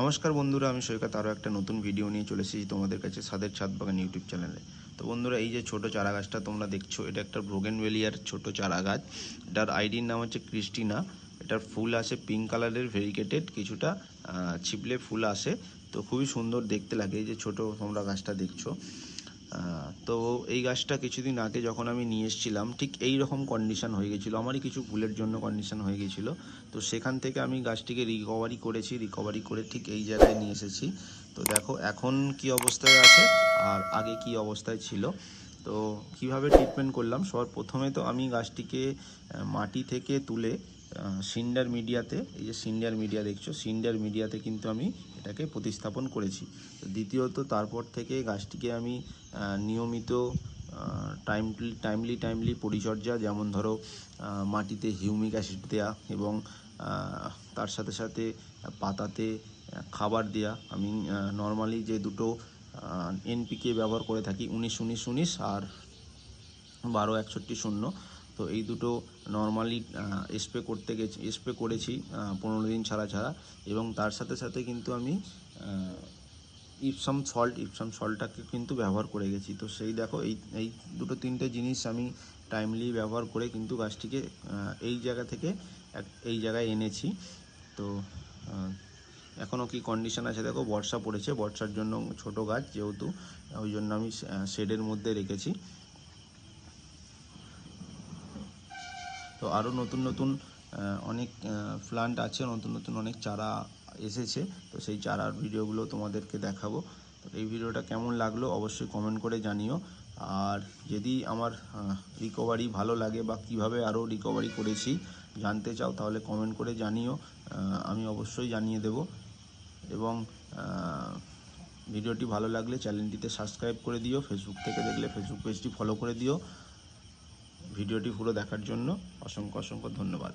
নমস্কার বন্ধুরা, আমি সৈকত। আরও একটা নতুন ভিডিও নিয়ে চলে এসেছি তোমাদের কাছে সাদের ছাদ বাগান ইউটিউব চ্যানেলে। তো বন্ধুরা, এই যে ছোট চারা গাছটা তোমরা দেখছ, এটা একটা ব্রোগেনভেলিয়ার ছোট চারা গাছ এটার আইডির নাম হচ্ছে ক্রিস্টিনা। এটার ফুল আসে পিঙ্ক কালারের ভেরিকেটেড কিছুটা ছিপলে ফুল আসে। তো খুবই সুন্দর দেখতে লাগে এই যে ছোট তোমরা গাছটা দেখছ। তো এই গাছটা কিছুদিন আগে যখন আমি নিয়ে এসেছিলাম, ঠিক এই রকম কন্ডিশন হয়ে গেছিল। আমারই কিছু ভুলের জন্য কন্ডিশন হয়ে গেছিল। তো সেখান থেকে আমি গাছটিকে রিকভারি করেছি রিকভারি করে ঠিক এই জায়গায় নিয়ে এসেছি। তো দেখো, এখন কি অবস্থায় আছে আর আগে কি অবস্থায় ছিল। তো কীভাবে ট্রিটমেন্ট করলাম? সবার প্রথমে তো আমি গাছটিকে মাটি থেকে তুলে সিন্ডার মিডিয়াতে, এই যে সিন্ডার মিডিয়া দেখছ, সিন্ডার মিডিয়াতে কিন্তু আমি এটাকে প্রতিস্থাপন করেছি। দ্বিতীয়ত, তারপর থেকে গাছটিকে আমি নিয়মিত টাইমলি টাইমলি টাইমলি পরিচর্যা, যেমন ধরো মাটিতে হিউমিক অ্যাসিড দেওয়া এবং তার সাথে সাথে পাতাতে খাবার দেওয়া আমি নর্মালি যে দুটো এনপিকে ব্যবহার করে থাকি, উনিশ উনিশ উনিশ আর বারো, একষট্টি, শূন্য। তো এই দুটো নর্মালি স্প্রে করতে গেছি স্প্রে করেছি পনেরো দিন ছাড়া ছাড়া। এবং তার সাথে সাথে কিন্তু আমি ইপসাম সল্ট ইপসাম সল্টটাকে কিন্তু ব্যবহার করে গেছি। তো সেই দেখো, এই এই দুটো তিনটে জিনিস আমি টাইমলি ব্যবহার করে কিন্তু গাছটিকে এই জায়গা থেকে এই জায়গায় এনেছি। তো এখনও কি কন্ডিশন আছে? দেখো, বর্ষা পড়েছে। বর্ষার জন্য ছোট গাছ যেহেতু, ওই জন্য আমি শেডের মধ্যে রেখেছি। তো আরও নতুন নতুন অনেক প্লান্ট আছে, নতুন নতুন অনেক চারা এসেছে। তো সেই চারার ভিডিওগুলো তোমাদেরকে দেখাবো। তো এই ভিডিওটা কেমন লাগল অবশ্যই কমেন্ট করে জানিও। আর যদি আমার রিকভারি ভালো লাগে বা কীভাবে আরও রিকভারি করেছি জানতে চাও, তাহলে কমেন্ট করে জানিও। আমি অবশ্যই জানিয়ে দেব। এবং ভিডিওটি ভালো লাগলে চ্যানেলটিতে সাবস্ক্রাইব করে দিও। ফেসবুক থেকে দেখলে ফেসবুক পেজটি ফলো করে দিও। ভিডিওটি পুরো দেখার জন্য অসংখ্য অসংখ্য ধন্যবাদ।